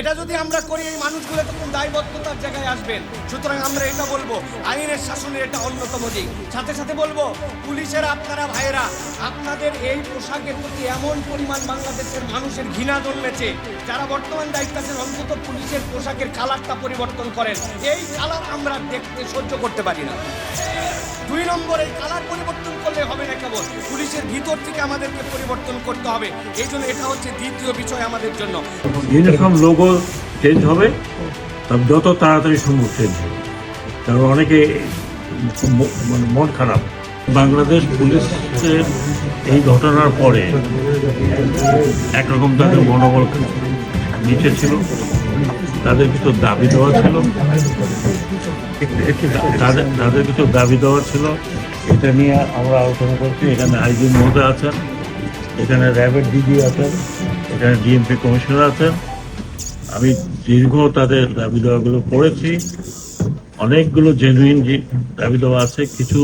এটা যদি আমরা করি, এই মানুষগুলো তখন দায়বদ্ধতার জায়গায় আসবেন। সুতরাং আমরা এটা বলব, আইনের শাসনের এটা অন্যতম দিক। সাথে সাথে বলব, পুলিশের আপনারা ভাইয়েরা, আপনাদের এই পোশাকের প্রতি এমন পরিমাণ বাংলাদেশের মানুষের ঘৃণা জন্মেছে, যারা বর্তমান দায়িত্ব আছেন, অন্তত পুলিশের পোশাকের কালারটা পরিবর্তন করেন। এই কালার আমরা দেখতে সহ্য করতে পারি না। দুই নম্বর, এই কালার পরিবর্তন ভিতর থেকে আমাদেরকে পরিবর্তন করতে হবে। এই জন্য এটা হচ্ছে দ্বিতীয় বিষয় আমাদের জন্য। ইউনিফর্ম লোগো চেঞ্জ হবে। যত তাড়াতাড়ি সম্ভব চেঞ্জ হবে। কারণ অনেকে মানে মন খারাপ। বাংলাদেশ পুলিশের এই ঘটনার পরে একরকম তাদের মনোবল নিচে ছিল। তাদের কিছু দাবি দেওয়া ছিল। তাদের তাদের কিছু দাবি দেওয়া ছিল। এটা নিয়ে আমরা আলোচনা করছি। এখানে আইজি মহোদয় আছেন। এখানে র্যাবের ডিজি আছেন। এখানে ডিএমপি কমিশনার আছেন। আমি দীর্ঘ তাদের দাবি দেওয়াগুলো পড়েছি। অনেকগুলো জেনুইন দাবি দেওয়া আছে। কিছু